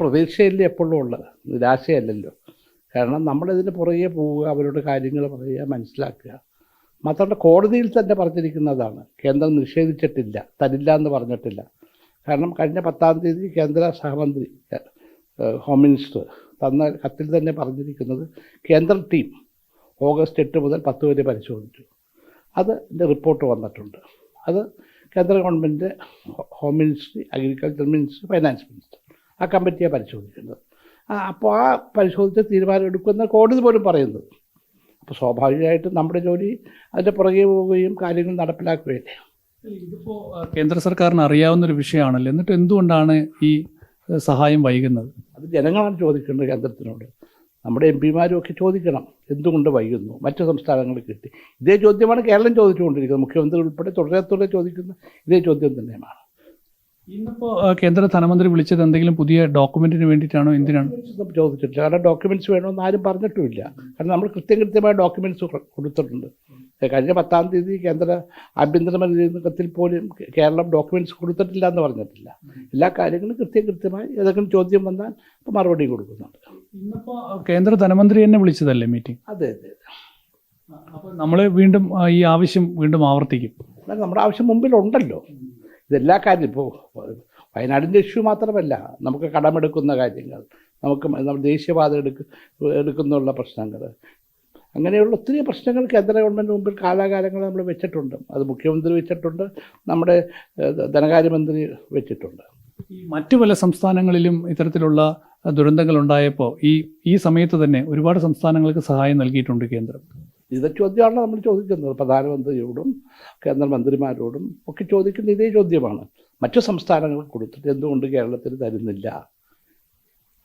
പ്രതീക്ഷയല്ലേ എപ്പോഴും ഉള്ളത്. നിരാശയല്ലല്ലോ. കാരണം നമ്മളിതിന് പുറകെ പോവുക അവരോട് കാര്യങ്ങൾ പറയുക മനസ്സിലാക്കുക. മാത്രമല്ല കോടതിയിൽ തന്നെ പറഞ്ഞിരിക്കുന്നതാണ് കേന്ദ്രം നിഷേധിച്ചിട്ടില്ല തരില്ല എന്ന് പറഞ്ഞിട്ടില്ല. കാരണം കഴിഞ്ഞ പത്താം തീയതി കേന്ദ്ര സഹമന്ത്രി ഹോം മിനിസ്റ്റർ തന്ന കത്തിൽ തന്നെ പറഞ്ഞിരിക്കുന്നത് കേന്ദ്ര ടീം ഓഗസ്റ്റ് എട്ട് മുതൽ പത്ത് വരെ പരിശോധിച്ചു. അതിന്റെ റിപ്പോർട്ട് വന്നിട്ടുണ്ട്. അത് കേന്ദ്ര government home ministry agriculture ministry finance minister ആ കമ്മിറ്റിയാണ് പരിശോധിക്കുന്നത്. അപ്പോൾ ആ പരിശോധിച്ച് തീരുമാനം എടുക്കുന്ന കോടതി പോലും പറയുന്നത്. അപ്പോൾ സ്വാഭാവികമായിട്ടും നമ്മുടെ ജോലി അതിന്റെ പുറകെ പോവുകയും കാര്യങ്ങൾ നടപ്പിലാക്കുകയല്ലേ ഇതിപ്പോൾ കേന്ദ്ര സർക്കാരിന് അറിയാവുന്ന ഒരു വിഷയമാണല്ലോ. എന്നിട്ട് എന്തുകൊണ്ടാണ് ഈ സഹായം വൈകുന്നത്? അത് ജനങ്ങളാണ് ചോദിക്കേണ്ടത് കേന്ദ്രത്തിനോട്. നമ്മുടെ എം പിമാരും ഒക്കെ ചോദിക്കണം എന്തുകൊണ്ട് വൈകുന്നു. മറ്റു സംസ്ഥാനങ്ങളിൽ കിട്ടി. ഇതേ ചോദ്യമാണ് കേരളം ചോദിച്ചുകൊണ്ടിരിക്കുന്നത്. മുഖ്യമന്ത്രി ഉൾപ്പെടെ തുടരെ തുടരെ ചോദിക്കുന്ന ഇതേ ചോദ്യം തന്നെയാണ്. ഇന്നിപ്പോ കേന്ദ്ര ധനമന്ത്രി വിളിച്ചത് എന്തെങ്കിലും പുതിയ ഡോക്യുമെന്റിന് വേണ്ടിയിട്ടാണോ? എന്തിനാണ്? ചോദിച്ചിട്ടില്ല. കാരണം ഡോക്യുമെന്റ്സ് വേണമെന്ന് ആരും പറഞ്ഞിട്ടുമില്ല. കാരണം നമ്മൾ കൃത്യം കൃത്യമായ ഡോക്യുമെന്റ്സ് കൊടുത്തിട്ടുണ്ട്. കഴിഞ്ഞ പത്താം തീയതി കേന്ദ്ര ആഭ്യന്തരമന്ത്രി കത്തിൽ പോലും കേരളം ഡോക്യുമെന്റ്സ് കൊടുത്തിട്ടില്ല എന്ന് പറഞ്ഞിട്ടില്ല. എല്ലാ കാര്യങ്ങളും കൃത്യം കൃത്യമായി ഏതെങ്കിലും ചോദ്യം വന്നാൽ അപ്പോൾ മറുപടി കൊടുക്കുന്നുണ്ട്. ഇന്നിപ്പോ കേന്ദ്ര ധനമന്ത്രി തന്നെ വിളിച്ചതല്ലേ മീറ്റിംഗ്? അതെ അതെ അപ്പോൾ നമ്മൾ വീണ്ടും ഈ ആവശ്യം വീണ്ടും ആവർത്തിക്കും. നമ്മുടെ ആവശ്യം മുമ്പിലുണ്ടല്ലോ. ഇതെല്ലാ കാര്യം ഇപ്പോൾ വയനാടിന്റെ ഇഷ്യൂ മാത്രമല്ല നമുക്ക് കടമെടുക്കുന്ന കാര്യങ്ങൾ നമുക്ക് നമ്മൾ ദേശീയപാത എടുക്ക എടുക്കുന്നുള്ള പ്രശ്നങ്ങൾ. അങ്ങനെയുള്ള ഒത്തിരി പ്രശ്നങ്ങൾ കേന്ദ്ര ഗവൺമെന്റ് മുമ്പിൽ കാലാകാലങ്ങൾ നമ്മൾ വെച്ചിട്ടുണ്ട്. അത് മുഖ്യമന്ത്രി വെച്ചിട്ടുണ്ട് നമ്മുടെ ധനകാര്യമന്ത്രി വെച്ചിട്ടുണ്ട്. മറ്റു പല സംസ്ഥാനങ്ങളിലും ഇത്തരത്തിലുള്ള ദുരന്തങ്ങൾ ഉണ്ടായപ്പോൾ ഈ ഈ സമയത്ത് തന്നെ ഒരുപാട് സംസ്ഥാനങ്ങൾക്ക് സഹായം നൽകിയിട്ടുണ്ട് കേന്ദ്രം. ഇത് ചോദ്യമാണ് നമ്മൾ ചോദിക്കുന്നത്. പ്രധാനമന്ത്രിയോടും കേന്ദ്രമന്ത്രിമാരോടും ഒക്കെ ചോദിക്കുന്ന ഇതേ ചോദ്യമാണ്. മറ്റു സംസ്ഥാനങ്ങൾ കൊടുത്തിട്ട് എന്തുകൊണ്ട് കേരളത്തിന് തരുന്നില്ല?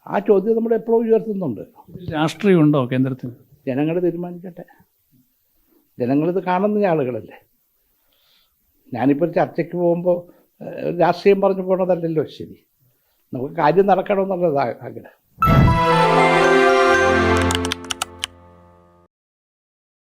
ആ ചോദ്യം നമ്മൾ എപ്പോഴും ഉയർത്തുന്നുണ്ട്. രാഷ്ട്രീയം ഉണ്ടോ കേന്ദ്രത്തിന് ജനങ്ങൾ തീരുമാനിക്കട്ടെ. ജനങ്ങളിത് കാണുന്ന ആളുകളല്ലേ. ഞാനിപ്പോൾ ചർച്ചയ്ക്ക് പോകുമ്പോൾ രാഷ്ട്രീയം പറഞ്ഞു പോകണതല്ലല്ലോ ശരി. നമുക്ക് കാര്യം നടക്കണമെന്നുള്ളത് ആഗ്രഹം.